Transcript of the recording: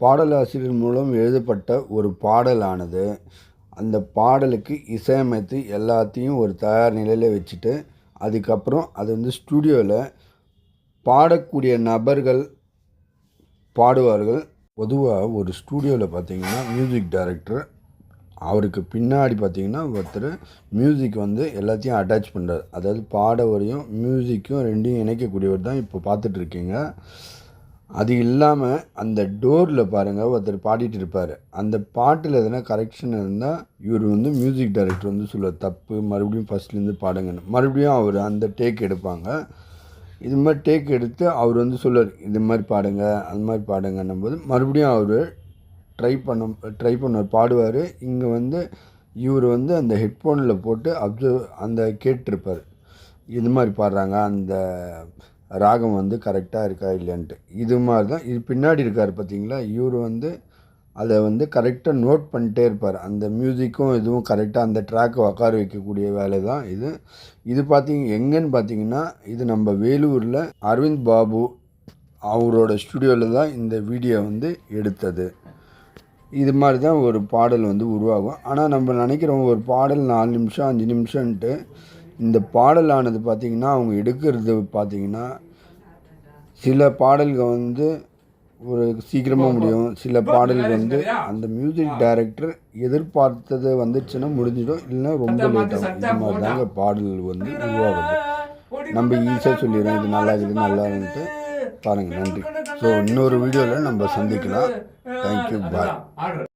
பாடலாசிரியர் மூலம் எழுதப்பட்ட ஒரு பாடலானது. அந்த பாடலுக்கு இசையமைத்து எல்லாத்தையும் ஒரு தயார் நிலையில் வச்சுட்டு அதுக்கப்புறம் அது வந்து ஸ்டூடியோவில் பாடக்கூடிய நபர்கள் பாடுவார்கள். பொதுவாக ஒரு ஸ்டூடியோவில் பார்த்திங்கன்னா மியூசிக் டைரக்டர் அவருக்கு பின்னாடி பார்த்திங்கன்னா ஒருத்தர் மியூசிக் வந்து எல்லாத்தையும் அட்டாச் பண்ணுறாரு அதாவது பாடவரையும் மியூசிக்கும் ரெண்டையும் இணைக்கக்கூடியவர் தான் இப்போ பார்த்துட்டு இருக்கீங்க. அது இல்லாமல் அந்த டோரில் பாருங்கள் ஒருத்தர் பாடிட்டு இருப்பார். அந்த பாட்டில் எதனா கரெக்ஷன் இருந்தால் இவர் வந்து மியூசிக் டைரக்டர் வந்து சொல்லுவார் தப்பு மறுபடியும் ஃபஸ்ட்லேருந்து பாடுங்கன்னு. மறுபடியும் அவர் அந்த டேக் எடுப்பாங்க. இது மாதிரி டேக் எடுத்து அவர் வந்து சொல்லுவார் இது மாதிரி பாடுங்க அந்த மாதிரி பாடுங்கன்னும் போது மறுபடியும் அவர் ட்ரை பண்ண ட்ரை பண்ணுவார் பாடுவார். இங்கே வந்து இவர் வந்து அந்த ஹெட்ஃபோனில் போட்டு அப்சர்வ் அந்த கேட்டிருப்பார். இது மாதிரி பாடுறாங்க அந்த ராகம் வந்து கரெக்டாக இருக்கா இல்லைன்ட்டு இது மாதிரி தான் இது பின்னாடி இருக்கார் பார்த்தீங்களா இவர் வந்து அதை வந்து கரெக்டாக நோட் பண்ணிட்டே இருப்பார். அந்த மியூசிக்கும் இதுவும் கரெக்டாக அந்த ட்ராக்கை உட்கார வைக்கக்கூடிய வேலை தான் இது. இது பார்த்தீங்க எங்கேன்னு பார்த்தீங்கன்னா இது நம்ம வேலூரில் அரவிந்த் பாபு அவரோட ஸ்டுடியோவில் தான் இந்த வீடியோ வந்து எடுத்தது. இது மாதிரி தான் ஒரு பாடல் வந்து உருவாகும். ஆனால் நம்ம நினைக்கிறோம் ஒரு பாடல் நாலு நிமிஷம் அஞ்சு நிமிஷம்ன்ட்டு இந்த பாடலானது பார்த்திங்கன்னா அவங்க எடுக்கிறது பார்த்திங்கன்னா சில பாடல்கள் வந்து ஒரு சீக்கிரமாக முடியும். சில பாடல்கள் வந்து அந்த மியூசிக் டைரக்டர் எதிர்பார்த்தது வந்துச்சுன்னா முடிஞ்சிடும். இல்லைன்னா ரொம்ப லேட் ஆகும். இது மாதிரி தாங்க பாடல் வந்து உருவாகுது. நம்ம ஈஸியாக சொல்லிடுறோம் இது நல்லா இருக்குது நல்லா இருக்குன்ட்டு பாருங்கள் நன்றி. ஸோ இன்னொரு வீடியோவில் நம்ம சந்திக்கலாம். Thank you bye